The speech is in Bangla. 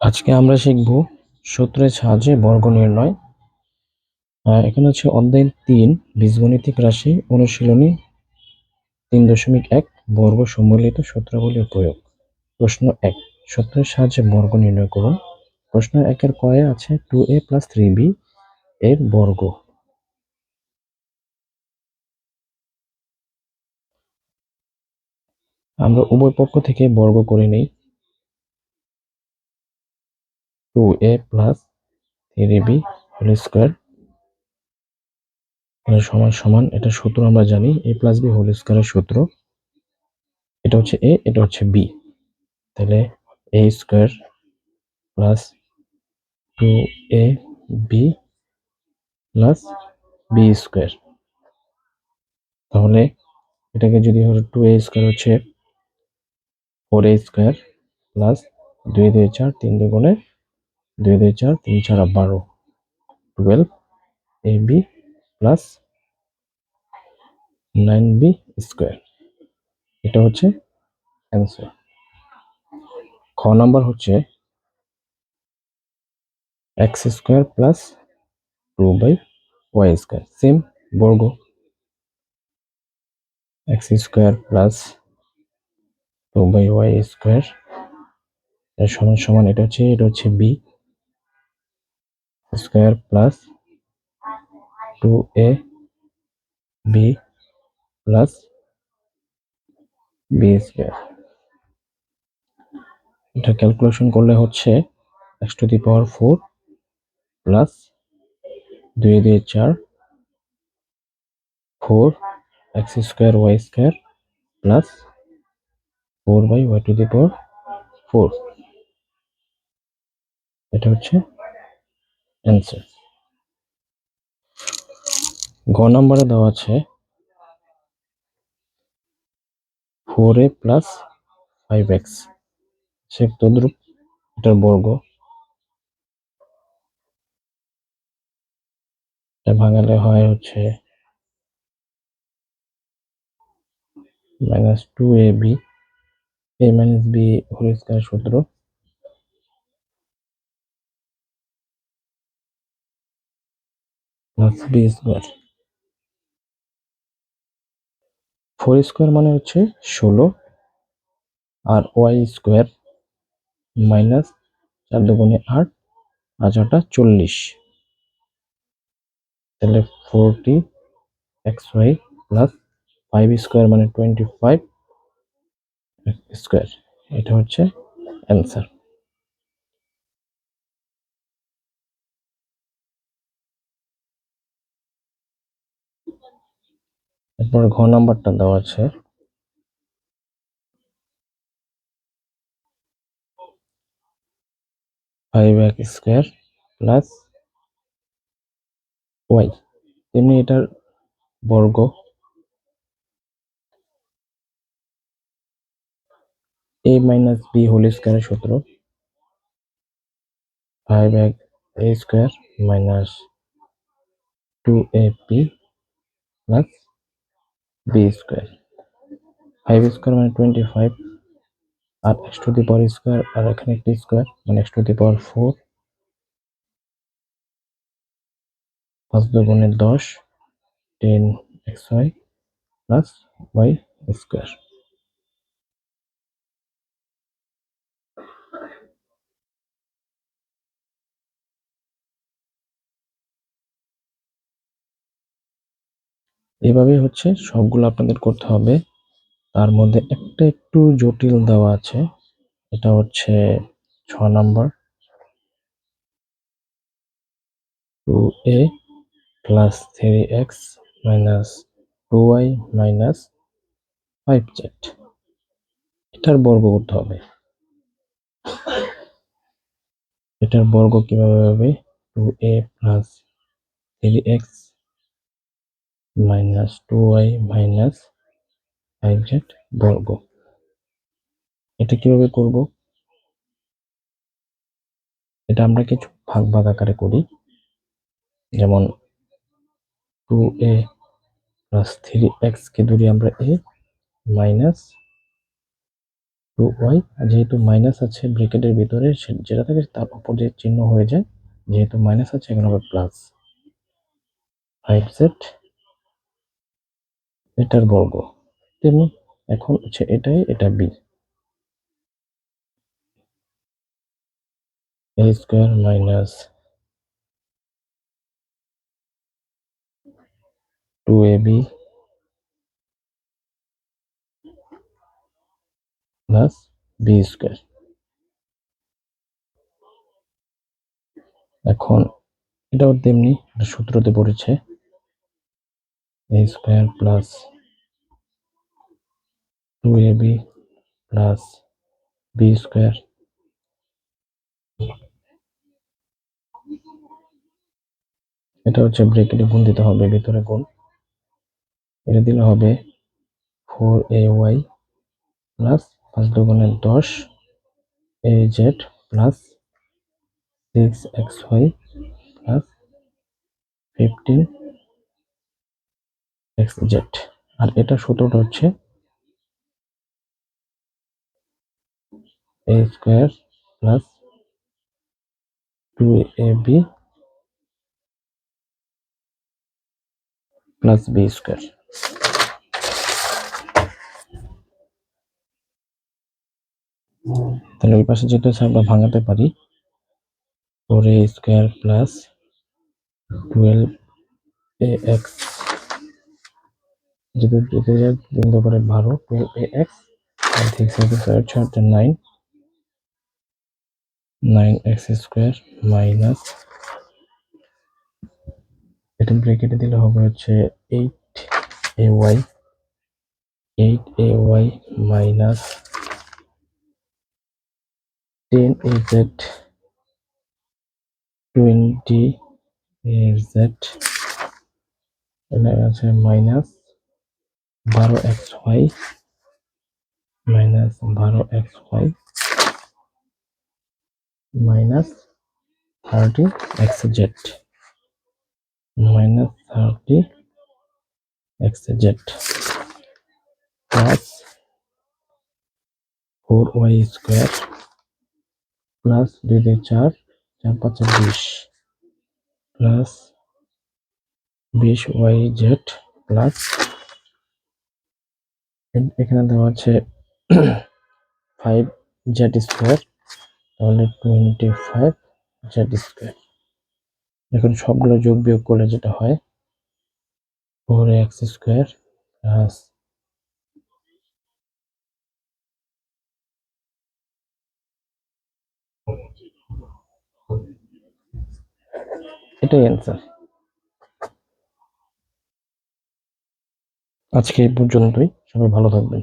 আজকে আমরা শিখব সূত্রের সাহায্যে বর্গ নির্ণয়। এখানে হচ্ছে অধ্যায় তিন, বীজগণিতিক রাশি অনুশীলনী তিন দশমিক এক, বর্গ সম্মিলিত সূত্রাবলীর প্রয়োগ। প্রশ্ন এক, সূত্রের সাহায্যে বর্গ নির্ণয় করুন। প্রশ্ন একের কয়ে আছে two A plus three B এর বর্গ। আমরা উভয় পক্ষ থেকে বর্গ করে নেই। Two A plus three B whole square সমান সমান, এটা সূত্র আমরা জানি এ প্লাস বি হোল স্কোয়ারের সূত্র। এটা হচ্ছে এ এটা হচ্ছে বি তাহলে A square plus two A B plus B square তাহলে এটাকে যদি হলো টু এ স্কোয়ার হচ্ছে ফোর এ স্কোয়ার প্লাস দুই দুই চার তিন দুগুণে দুই দুই চার, তিন চার বারো। Twelve A B plus nine B square এটা হচ্ছে অ্যান্সার খ নাম্বার হচ্ছে X square plus two by Y square same বর্গ। X square plus two by Y square এর সমান সমান এটা হচ্ছে এটা হচ্ছে B square plus two A B plus B square. এটা ক্যালকুলেশন করলে হচ্ছে X to the power four plus দুই দিয়ে চার four X square Y square plus four by Y to the power four. এটা হচ্ছে অ্যান্সার গ নম্বরে দেওয়া আছে four A plus five X সে তদ্রুপ, এটার বর্গ। ভাঙালে হয় হচ্ছে minus two A B A minus B whole square সূত্র। Plus B square four square মানে হচ্ছে ষোলো, আর ওয়াই স্কোয়ার মাইনাস চার দুগুণে আট, আর চারটা চল্লিশ। তাহলে forty X Y plus five square মানে টোয়েন্টি ফাইভ স্কোয়ার এটা হচ্ছে অ্যান্সার এরপর ঘ নাম্বারটা দেওয়া আছে। Five X square plus Y তেমনি এটার বর্গ। এ মাইনাস বি হোল স্কোয়ারের সূত্র। Five X A square minus two A P plus B square five square মানে twenty five R X to the power square আর এখানে একটি স্কোয়ার মানে X to the power four পাঁচ দুগুণে দশ ten X Y plus Y square এভাবে হচ্ছে সবগুলো আপনাদের করতে হবে। তার মধ্যে একটা একটু জটিল দেওয়া আছে। এটা হচ্ছে ছ number. Two A plus three X minus two Y minus five Z. এটার বর্গ করতে হবে। এটার বর্গ কীভাবে হবে? Two A plus three X minus two Y minus five Z বর্গ। এটা কীভাবে করব? এটা আমরা কিছু ভাগ ভাগ আকারে করি। যেমন two A plus three X কে ধরি আমরা এ মাইনাস টু ওয়াই। যেহেতু মাইনাস আছে ব্রেকেটের ভিতরে যেটা থাকে তার অপোজিট চিহ্ন হয়ে যায়। যেহেতু মাইনাস আছে, এখানে হবে প্লাস ফাইভ জেড এটার বর্গ। তেমনি এখন হচ্ছে এটাই, এটা B. A square minus two A B plus B square. এখন এটাও তেমনি সূত্রতে পড়েছে। Plus two A B plus B square এটা হচ্ছে ব্রেকেটে গুণ দিতে হবে ভিতরে গুণ। এটা দিলে হবে ফোর এ ওয়াই প্লাস পাঁচ দুগুণে দশ A Z plus six X Y plus fifteen X Z আর এটা সূত্রটা হচ্ছে A square plus two A B plus B square তাহলে ওই পাশে যেটা আছে, আমরা ভাঙাতে পারি four A square plus twelve A X যেটা যেতে যায় তিন করে বারো টুয়েলভ এ এক্স আর সিক্স এক্স স্কোয়ার ছয়টা nine nine X square minus এটা ব্রেকেটে দিলে হবে হচ্ছে eight A Y eight A Y minus ten A Z twenty A Z এটা আছে মাইনাস বারো এক্স ওয়াই মাইনাস বারো X Y minus thirty X Z minus thirty X Z plus four Y square plus দুই দুই চার চার পাঁচে বিশ প্লাস বিশ ওয়াই জেড প্লাস এখানে দেওয়া আছে ফাইভ জেড স্কোয়ার তাহলে টোয়েন্টি ফাইভ জেড স্কোয়ার এখন সবগুলো যোগ বিয়োগ করলে যেটা হয় ফোর এক্স স্কোয়ার প্লাস এটাই অ্যান্সার আজকে এই পর্যন্তই। সবাই ভালো থাকবেন।